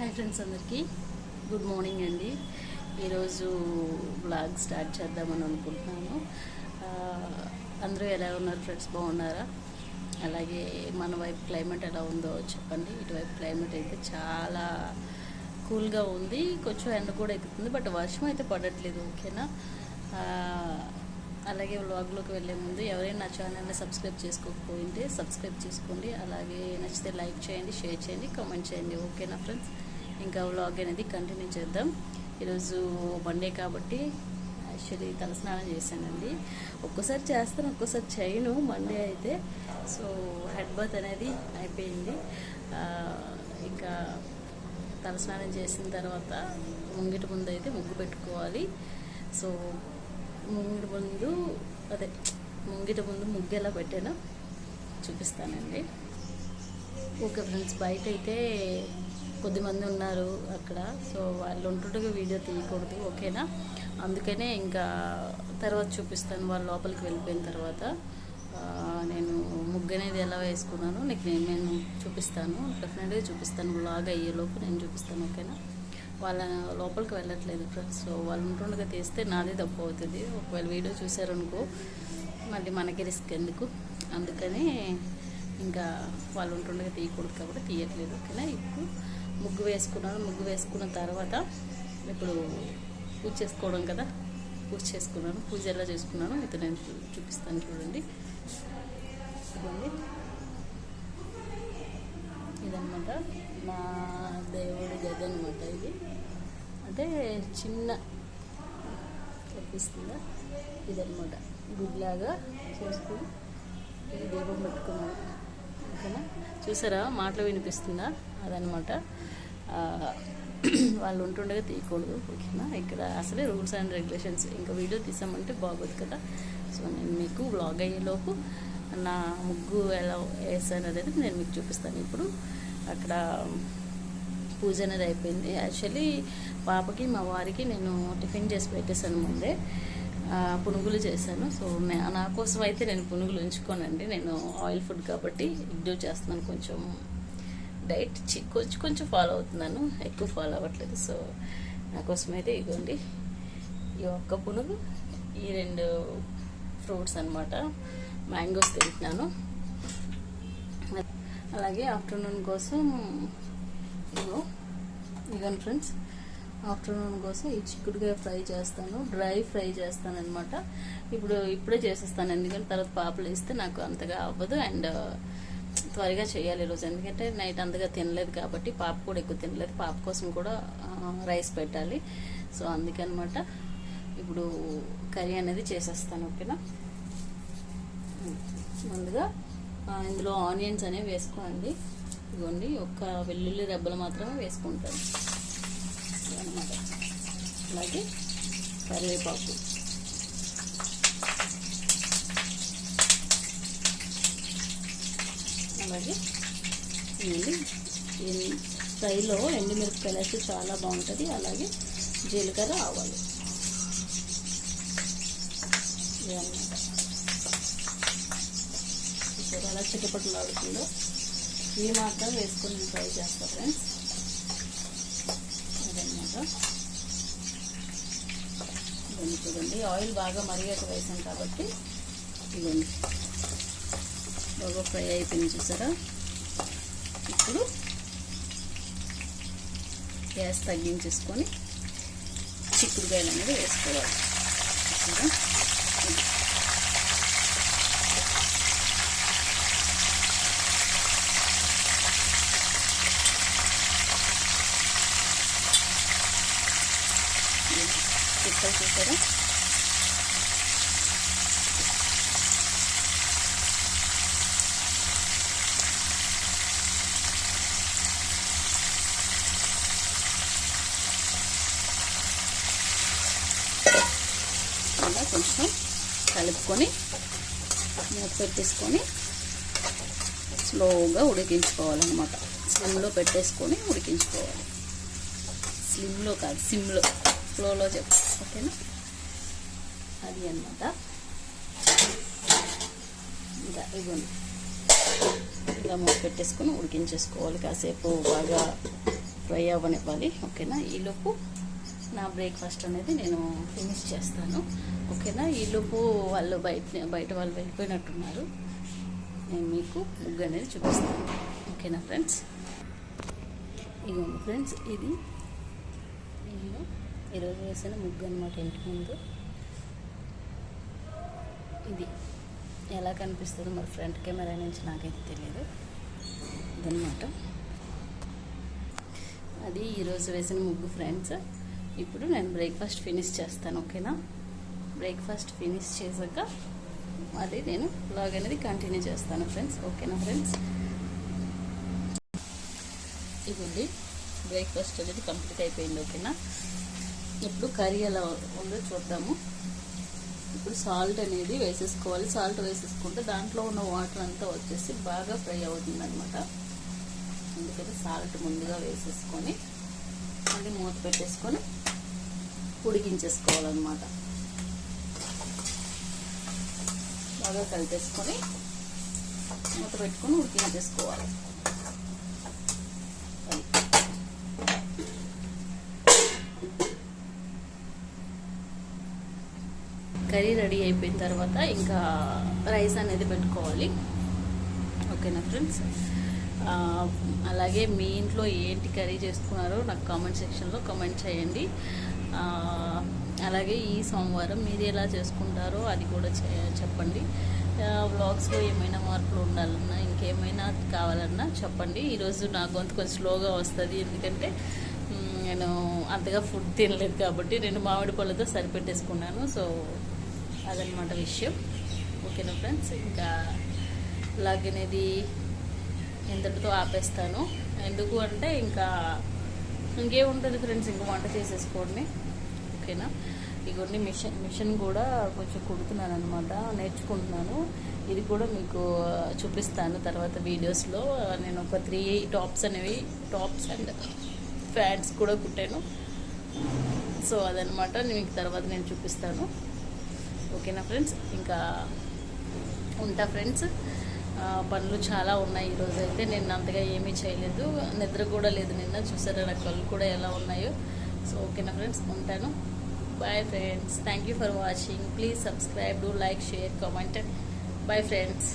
Hi friends అందరికీ. Good morning అండి. ఈరోజు బ్లాగ్ స్టార్ట్ చేద్దామని అనుకుంటున్నాను అందరూ ఎలా ఉన్నారు ఫ్రెండ్స్? బాగున్నారా? అలాగే మన వైపు క్లైమేట్ ఎలా ఉందో చెప్పండి. ఇటువైపు క్లైమేట్ అయితే చాలా కూల్గా ఉంది. కొంచెం ఎండ కూడా ఎక్కుతుంది బట్ వర్షం అయితే పడట్లేదు ఓకేనా? అలాగే వ్లాగ్లోకి వెళ్ళే ముందు ఎవరైనా నా ఛానల్ని సబ్స్క్రైబ్ చేసుకోకపోయింటే సబ్స్క్రైబ్ చేసుకోండి. అలాగే నచ్చితే లైక్ చేయండి షేర్ చేయండి కామెంట్ చేయండి ఓకేనా ఫ్రెండ్స్? ఇంకా వ్లాగ్ అనేది కంటిన్యూ చేద్దాం. ఈరోజు మండే కాబట్టి యాక్చువల్లీ తలస్నానం చేశానండి. ఒక్కోసారి చేస్తాను ఒక్కోసారి చేయను. మండే అయితే సో హెడ్ బాత్ అనేది అయిపోయింది. ఇంకా తలస్నానం చేసిన తర్వాత ముంగిటి ముందు అయితే ముగ్గు పెట్టుకోవాలి. సో ముంగిటి ముందు అదే ముంగిటి ముందు ముగ్గు ఎలా పెట్టానో చూపిస్తానండి. ఓకే ఫ్రెండ్స్ బయట అయితే కొద్దిమంది ఉన్నారు అక్కడ. సో వాళ్ళు ఉంటుండగా వీడియో తీయకూడదు ఓకేనా? అందుకనే ఇంకా తర్వాత చూపిస్తాను వాళ్ళు లోపలికి వెళ్ళిపోయిన తర్వాత. నేను ముగ్గు అనేది ఎలా వేసుకున్నాను నీకు నేను నేను చూపిస్తాను. డెఫినెట్గా చూపిస్తాను. బ్లాగ్ అయ్యేలోపు నేను చూపిస్తాను ఓకేనా? వాళ్ళ లోపలికి వెళ్ళట్లేదు ఫ్రెండ్స్ సో వాళ్ళు ఉంటుండగా తీస్తే నాదే తప్పు అవుతుంది. ఒకవేళ వీడియో చూసారనుకో మళ్ళీ మనకి రిస్క్ ఎందుకు? అందుకని ఇంకా వాళ్ళు ఉంటుండగా తీయకూడదు కాబట్టి తీయట్లేదు ఓకేనా? ఇప్పుడు ముగ్గు వేసుకున్నాను. ముగ్గు వేసుకున్న తర్వాత ఇప్పుడు పూజ చేసుకోవడం కదా? పూజ చేసుకున్నాను. పూజ ఎలా చేసుకున్నాను మీతో నేను చూ- చూపిస్తాను చూడండి. ఇదిగోండి. ఇదన్నమాట మా దేవుడి గది అనమాట ఇది. అంటే చిన్న కనిపిస్తుందా? ఇదన్నమాట. గుడ్లాగా చేసుకుని ఈ దీపం పెట్టుకున్నాను ఓకేనా చూసారా? మాటలు వినిపిస్తుందా? అదనమాట వాళ్ళు ఉంటుండగా తీయకూడదు ఓకేనా? ఇక్కడ అసలే రూల్స్ అండ్ రెగ్యులేషన్స్. ఇంకా వీడియో తీసామంటే బాగోదు కదా. సో నేను మీకు బ్లాగ్ అయ్యేలోపు నా ముగ్గు ఎలా వేసాను అనేది నేను మీకు చూపిస్తాను. ఇప్పుడు అక్కడ పూజ అనేది అయిపోయింది. యాక్చువల్లీ పాపకి మా వారికి నేను టిఫిన్ చేసి పెట్టేశాను ముందే. పునుగులు చేశాను. సో నా కోసం అయితే నేను పునుగులు ఉంచుకోనండి. నేను ఆయిల్ ఫుడ్ కాబట్టి ఇడ్డూ చేస్తున్నాను కొంచెం డైట్ చి- కొంచెం కొంచెం ఫాలో అవుతున్నాను. ఎక్కువ ఫాలో అవ్వట్లేదు. సో నా కోసం అయితే ఇదిగోండి ఈ ఒక్క పునుగు ఈ రెండు ఫ్రూట్స్ అనమాట మ్యాంగోస్ తింటున్నాను. అలాగే ఆఫ్టర్నూన్ కోసం ఇగో ఇగోండి ఫ్రెండ్స్ ఆఫ్టర్నూన్ కోసం ఈ చిక్కుడుకాయ ఫ్రై చేస్తాను. డ్రై ఫ్రై చేస్తాను అనమాట ఇప్పుడు ఇప్పుడే చేసేస్తాను. ఎందుకంటే తర్వాత పాపలు ఇస్తే నాకు అంతగా అవ్వదు. అండ్ త్వరగా చేయాలి ఈరోజు ఎందుకంటే నైట్ అంతగా తినలేదు కాబట్టి పాప కూడా ఎక్కువ తినలేదు. పాప కోసం కూడా రైస్ పెట్టాలి. సో అందుకనమాట ఇప్పుడు కర్రీ అనేది చేసేస్తాను ఓకేనా? ముందుగా ఇందులో ఆనియన్స్ అనేవి వేసుకోండి. ఇదిగోండి ఒక్క వెల్లుల్లి రెబ్బలు మాత్రమే వేసుకుంటాను. అలాగే కరివేపాకు. అలాగే ఇవ్వండి ఫ్రైలో ఎండుమిరపకాయలు వేస్తే చాలా బాగుంటుంది. అలాగే జీలకర్ర ఆవాలు. ఇవన్నమాట. అలా చిటపట్లు ఆడుతుందో ఇవి మాత్రం వేసుకొని ట్రై ఫ్రై చేస్తా ఫ్రెండ్స్ అదనమాట ఇవన్నీ చూడండి. ఆయిల్ బాగా మరిగాక వేసాం కాబట్టి ఇవ్వండి బాగా ఫ్రై అయిపోయింది చూసారా? ఇప్పుడు గ్యాస్ తగ్గించేసుకొని చిక్కుడుకాయలు అనేది వేసుకోవాలి. చూసారా? ఇది. చిక్కలు చూసారా? అలా కొంచెం కలుపుకొని మూత పెట్టేసుకొని స్లోగా ఉడికించుకోవాలన్నమాట. స్లిమ్లో పెట్టేసుకొని ఉడికించుకోవాలి. స్లిమ్లో కాదు సిమ్లో. ఫ్లోలో చెప్పు ఓకేనా? అది అన్నమాట. ఇంకా ఇవ్వండి. ఇలా మూత పెట్టేసుకుని ఉడికించేసుకోవాలి. కాసేపు బాగా ఫ్రై అవ్వనివ్వాలి ఓకేనా? ఈలోపు నా బ్రేక్ఫాస్ట్ అనేది నేను ఫినిష్ చేస్తాను ఓకేనా? ఈలోపు వాళ్ళు బయట బయట వాళ్ళు వెళ్ళిపోయినట్టున్నారు. నేను మీకు ముగ్గు అనేది చూపిస్తాను ఓకేనా ఫ్రెండ్స్? ఇదిగోండి ఫ్రెండ్స్ ఇది. నేను ఈరోజు వేసిన ముగ్గు అనమాట ఇంటి ముందు. ఇది ఎలా కనిపిస్తుందో మరి ఫ్రంట్ కెమెరా నుంచి నాకైతే తెలియదు ఇదన్నమాట. అది ఈరోజు వేసిన ముగ్గు ఫ్రెండ్స్. ఇప్పుడు నేను బ్రేక్ఫాస్ట్ ఫినిష్ చేస్తాను ఓకేనా? బ్రేక్ఫాస్ట్ ఫినిష్ చేశాక అది నేను బ్లాగ్ అనేది కంటిన్యూ చేస్తాను ఫ్రెండ్స్ ఓకేనా ఫ్రెండ్స్? ఇవ్వండి బ్రేక్ఫాస్ట్ అనేది కంప్లీట్ అయిపోయింది ఓకేనా? ఇప్పుడు కర్రీ ఎలా ఉందో చూద్దాము. ఇప్పుడు సాల్ట్ అనేది వేసేసుకోవాలి. సాల్ట్ వేసేసుకుంటే దాంట్లో ఉన్న వాటర్ అంతా వచ్చేసి బాగా ఫ్రై అవుతుంది అనమాట అందుకని సాల్ట్ ముందుగా వేసేసుకొని మళ్ళీ మూత పెట్టేసుకొని ఉడికించేసుకోవాలన్నమాట. బాగా కలిపేసుకొని మూత పెట్టుకొని ఉడికించేసుకోవాలి. కర్రీ రెడీ అయిపోయిన తర్వాత ఇంకా రైస్ అనేది పెట్టుకోవాలి. ఓకేనా ఫ్రెండ్స్? అలాగే మీ ఇంట్లో ఏంటి కర్రీ చేసుకున్నారో నాకు కామెంట్ సెక్షన్లో కామెంట్ చేయండి. అలాగే ఈ సోమవారం మీరు ఎలా చేసుకుంటారో అది కూడా చెప్పండి. వ్లాగ్స్లో ఏమైనా మార్పులు ఉండాలన్నా ఇంకేమైనా కావాలన్నా చెప్పండి. ఈరోజు నా గొంతు కొంచెం స్లోగా వస్తుంది ఎందుకంటే నేను అంతగా ఫుడ్ తినలేదు కాబట్టి రెండు మామిడి పళ్ళతో సరిపెట్టేసుకున్నాను. సో అదనమాట విషయం. ఓకేనా ఫ్రెండ్స్? ఇంకా బ్లాగ్ అనేది ఇంతటితో ఆపేస్తాను. ఎందుకు అంటే ఇంకా ఇంకేముంటుంది ఫ్రెండ్స్? ఇంకా వంట చేసేసుకోండి. ఓకేనా? ఇగోండి మిషన్ మిషన్ కూడా కొంచెం కుడుతున్నాను అనమాట నేర్చుకుంటున్నాను. ఇది కూడా మీకు చూపిస్తాను తర్వాత వీడియోస్లో. నేను ఒక త్రీ టాప్స్ అనేవి టాప్స్ అండ్ ఫ్యాన్స్ కూడా కుట్టాను. సో అదనమాట. మీకు తర్వాత నేను చూపిస్తాను. ఓకేనా ఫ్రెండ్స్? ఇంకా ఉంటా ఫ్రెండ్స్. పనులు చాలా ఉన్నాయి ఈరోజు అయితే. నేను అంతగా ఏమీ చేయలేదు. నిద్ర కూడా లేదు నిన్న. చూసారా నా కళ్ళు కూడా ఎలా ఉన్నాయో. సో ఓకేనా ఫ్రెండ్స్? ఉంటాను. Bye friends thank you for watching please subscribe do like share comment bye friends